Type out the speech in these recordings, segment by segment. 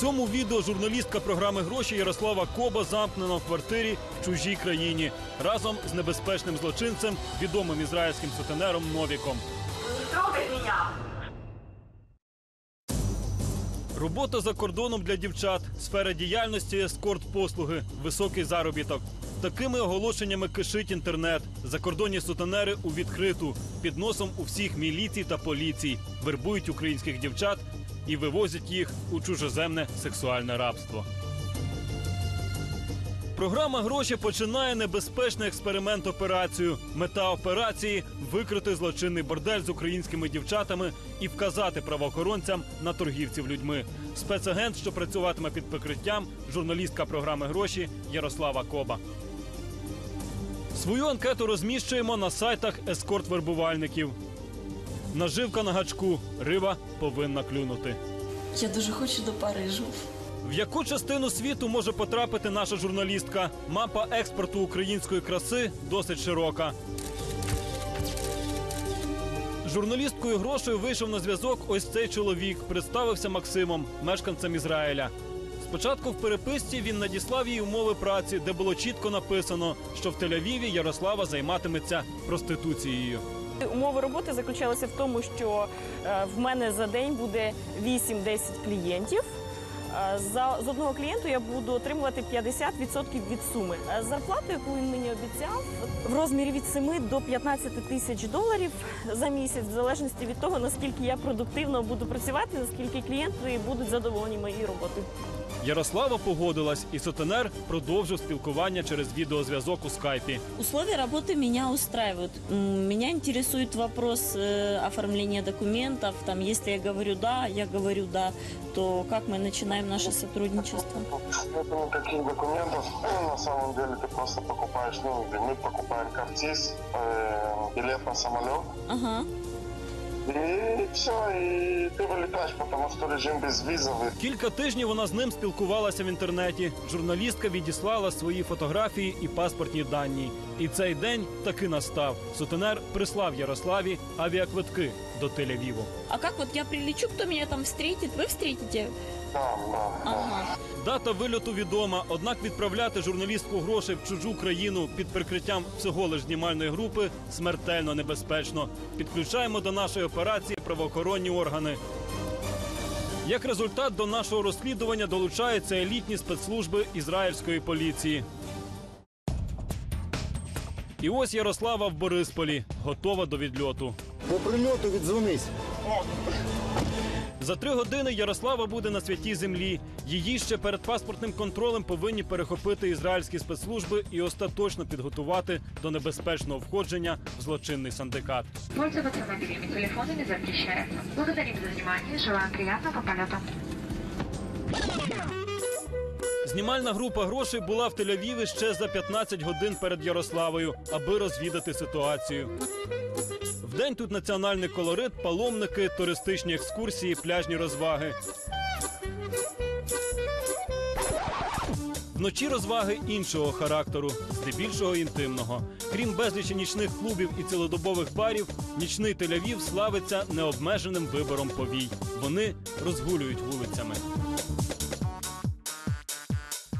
Цьому відео журналістка програми гроші Ярослава Коба замкнена в квартирі в чужій країні разом з небезпечним злочинцем, відомим ізраїльським сутенером Новіком. Робота за кордоном для дівчат, сфера діяльності ескорт-послуги, високий заробіток. Такими оголошеннями кишить інтернет. Закордонні сутенери у відкриту під носом у всіх міліцій та поліцій вербують українських дівчат і вивозять їх у чужоземне сексуальне рабство. Програма гроші починає небезпечний експеримент операцію. Мета операції викрити злочинний бордель з українськими дівчатами і вказати правоохоронцям на торгівців людьми. Спецагент, що працюватиме під прикриттям, журналістка програми гроші Ярослава Коба. Свою анкету розміщуємо на сайтах ескорт-вербувальників. Наживка на гачку. Риба повинна клюнути. Я дуже хочу до Парижу. В яку частину світу може потрапити наша журналістка? Мапа експорту української краси досить широка. Журналісткою грошею вийшов на зв'язок ось цей чоловік. Представився Максимом, мешканцем Ізраїля. Спочатку в переписці він надіслав їй умови праці, де було чітко написано, що в Тель-Авіві Ярослава займатиметься проституцією. Умови роботи заключалися в тому, що е, в мене за день буде 8-10 клієнтів. Е, За з одного клієнту я буду отримувати 50% від суми. Е, Зарплату, яку він мені обіцяв, в розмірі від 7 до 15 тисяч доларів за місяць, в залежності від того, наскільки я продуктивно буду працювати, наскільки клієнти будуть задоволені моєю роботою. Ярослава погодилась, і сутенер продовжив спілкування через відеозв'язок у скайпі. Условия работы меня устраивают. М, Меня интересует вопрос э, оформления документов. Там, если я говорю да, я говорю да, то как мы начинаем наше сотрудничество? Нет никаких документов. Ну, на самом деле ты просто покупаешь, ну, мы покупаем картиз, э, билет на самолет. Ага. И все, и ты вылетаешь, потому что режим безвизовый. Кілька тижнів вона з ним спілкувалася в інтернеті. Журналістка відіслала свої фотографії і паспортні дані. І цей день таки настав. Сутенер прислав Ярославі авіаквитки до Тель-Авіву. А как вот я прилечу, кто меня там встретит? Вы встретите? Да, да, да. Ага. Дата вильоту відома, однак відправляти журналістку грошей в чужу країну під прикриттям всього лиш знімальної групи смертельно небезпечно. Підключаємо до нашої операції правоохоронні органи. Як результат до нашого розслідування долучаються елітні спецслужби ізраїльської поліції. І ось Ярослава в Борисполі, готова до відльоту. По прильоту відзвонись. За три години Ярослава буде на святій землі. Її ще перед паспортним контролем повинні перехопити ізраїльські спецслужби і остаточно підготувати до небезпечного входження в злочинний синдикат. Пользоваться мобильными телефонами запрещается. Благодарим за внимание. Желаем приятного полета. Знімальна група грошей була в Тель-Авіві ще за 15 годин перед Ярославою, аби розвідати ситуацію. Вдень тут національний колорит, паломники, туристичні екскурсії, пляжні розваги. Вночі розваги іншого характеру, здебільшого інтимного. Крім безлічі нічних клубів і цілодобових барів, нічний Тель-Авів славиться необмеженим вибором повій. Вони розгулюють вулицями.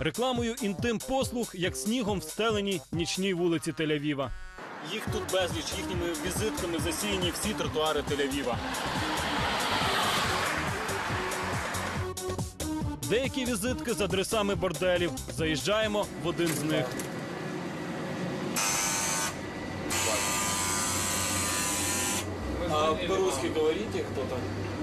Рекламою інтим послуг, як снігом встелені нічні вулиці Тель-Авіва. Їх тут безліч, їхніми візитками засіяні всі тротуари Тель-Авіва. Деякі візитки з адресами борделів. Заїжджаємо в один з них. А по-русски говорите хто-то? Немножко.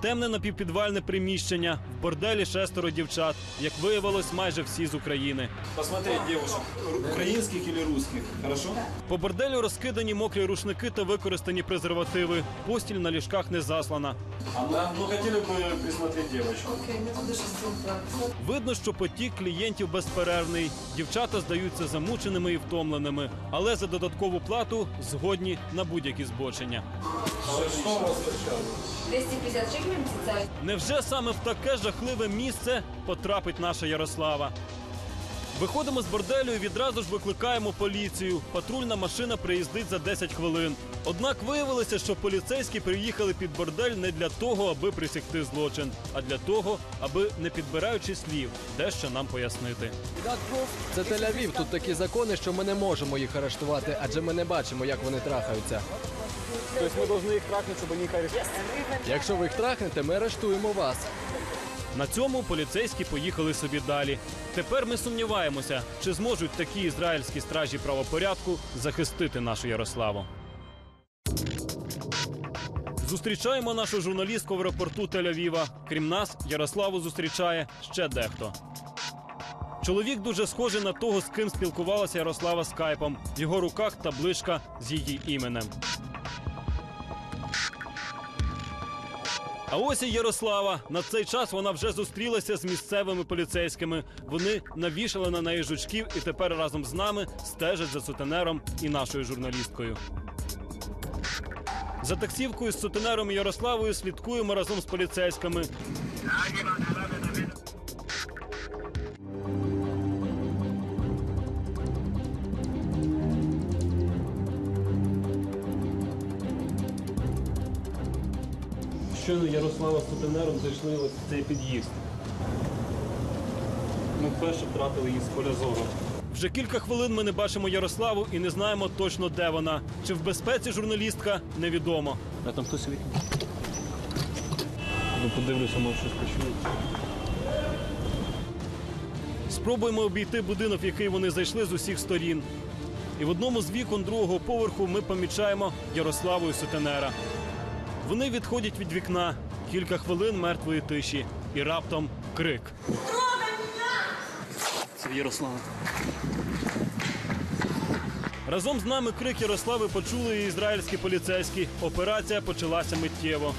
Темне напівпідвальне приміщення. В борделі шестеро дівчат. Як виявилось, майже всі з України. Посмотреть девушек, украинских или русских, хорошо? По борделю розкидані мокрі рушники та використані презервативи. Постіль на ліжках не заслана. Она, ну хотели бы присмотреть девочку. Видно, що потік клієнтів безперервний. Дівчата здаються замученими і втомленими, але за додаткову плату згодні на будь-які збочення. Что у вас? 250 шекелей місяця. Невже саме в таке жахливе місце потрапить наша Ярослава? Виходимо з борделю і відразу ж викликаємо поліцію. Патрульна машина приїздить за 10 хвилин. Однак виявилося, що поліцейські приїхали під бордель не для того, аби присягти злочин, а для того, аби не підбираючи слів, дещо нам пояснити. Це Тель-Авів. Тут такі закони, що ми не можемо їх арештувати, адже ми не бачимо, як вони трахаються. Тобто ми повинні їх трахнути, щоб вони їх? Якщо ви їх трахнете, ми арештуємо вас. На цьому поліцейські поїхали собі далі. Тепер ми сумніваємося, чи зможуть такі ізраїльські стражі правопорядку захистити нашу Ярославу. Зустрічаємо нашу журналістку в аеропорту Тель-Авіва. Крім нас, Ярославу зустрічає ще дехто. Чоловік дуже схожий на того, з ким спілкувалася Ярослава скайпом. В його руках табличка з її іменем. А ось і Ярослава. На цей час вона вже зустрілася з місцевими поліцейськими. Вони навішали на неї жучків і тепер разом з нами стежать за сутенером і нашою журналісткою. За таксівкою з сутенером Ярославою слідкуємо разом з поліцейськими. Щойно Ярослава з сутенером зайшли ось в цей під'їзд. Ми вперше втратили її з поля зору. Вже кілька хвилин ми не бачимо Ярославу і не знаємо точно, де вона. Чи в безпеці журналістка невідомо. А там хтось вікно. Ну, подивлюся, мов щось почують. Спробуємо обійти будинок, в який вони зайшли з усіх сторін. І в одному з вікон другого поверху ми помічаємо Ярославу і сутенера. Вони відходять від вікна. Кілька хвилин мертвої тиші. І раптом крик. Це Ярослава. Разом з нами крик Ярослави почули і ізраїльські поліцейські. Операція почалася миттєво.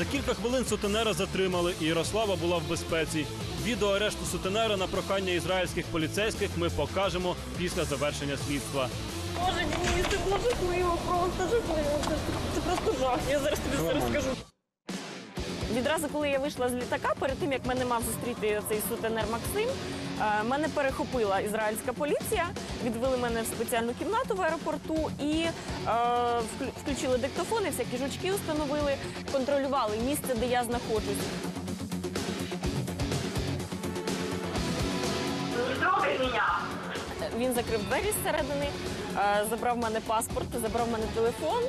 За кілька хвилин сутенера затримали, і Ярослава була в безпеці. Відео арешту сутенера на прохання ізраїльських поліцейських ми покажемо після завершення слідства. Боже, Денис, це було жахливо, просто жахливо. Це, це просто жах. Я зараз тобі все розкажу. Відразу, коли я вийшла з літака, перед тим як мене мав зустріти цей сутенер Максим, е, мене перехопила ізраїльська поліція, відвели мене в спеціальну кімнату в аеропорту і е, включили диктофони, всякі жучки встановили, контролювали місце, де я знаходжусь. Він закрив двері зсередини, е, забрав мене паспорт, забрав мене телефон.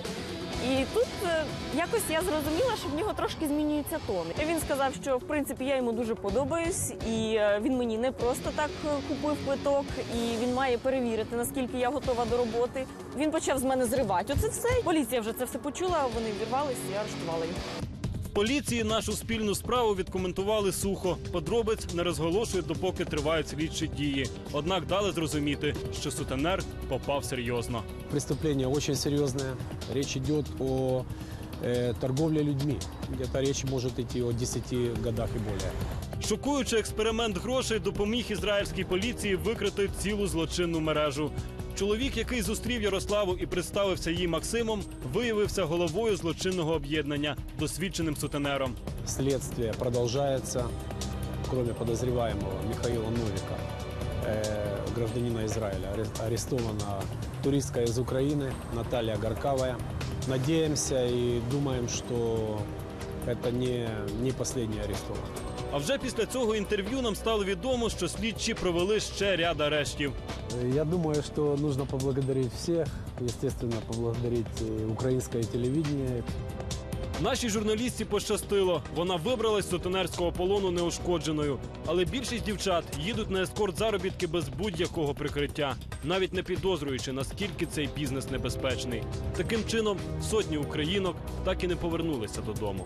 І тут е, якось я зрозуміла, що в нього трошки змінюється тон. Він сказав, що в принципі я йому дуже подобаюсь, і е, він мені не просто так е, купив квиток, і він має перевірити, наскільки я готова до роботи. Він почав з мене зривати. Оце все. Поліція вже це все почула. Вони вірвалися і арештували їх. Поліції нашу спільну справу відкоментували сухо. Подробиць не розголошують, допоки тривають слідчі дії. Однак дали зрозуміти, що сутенер попав серйозно. Преступление очень серьезное. Речь идет о э, торговле людьми. Где-то речь может идти о 10 годах и более. Шокуючий експеримент грошей допоміг ізраїльській поліції викрити цілу злочинну мережу. Чоловік, який зустрів Ярославу і представився їй Максимом, виявився головою злочинного об'єднання, досвідченим сутенером. Следствие продолжается. Кроме подозреваемого Михаила Новика, э, гражданина Израиля, аре- арестована туристка из Украины Наталья Горкавая. Надеемся и думаем, что это не, не последний арестованный. А вже після цього інтерв'ю нам стало відомо, що слідчі провели ще ряд арештів. Я думаю, что нужно поблагодарить всех, естественно, поблагодарить э, украинское телевидение, Нашій журналістці пощастило. Вона вибралась з сутенерського полону неушкодженою. Але більшість дівчат їдуть на ескорт заробітки без будь-якого прикриття, навіть не підозрюючи, наскільки цей бізнес небезпечний. Таким чином, сотні українок так і не повернулися додому.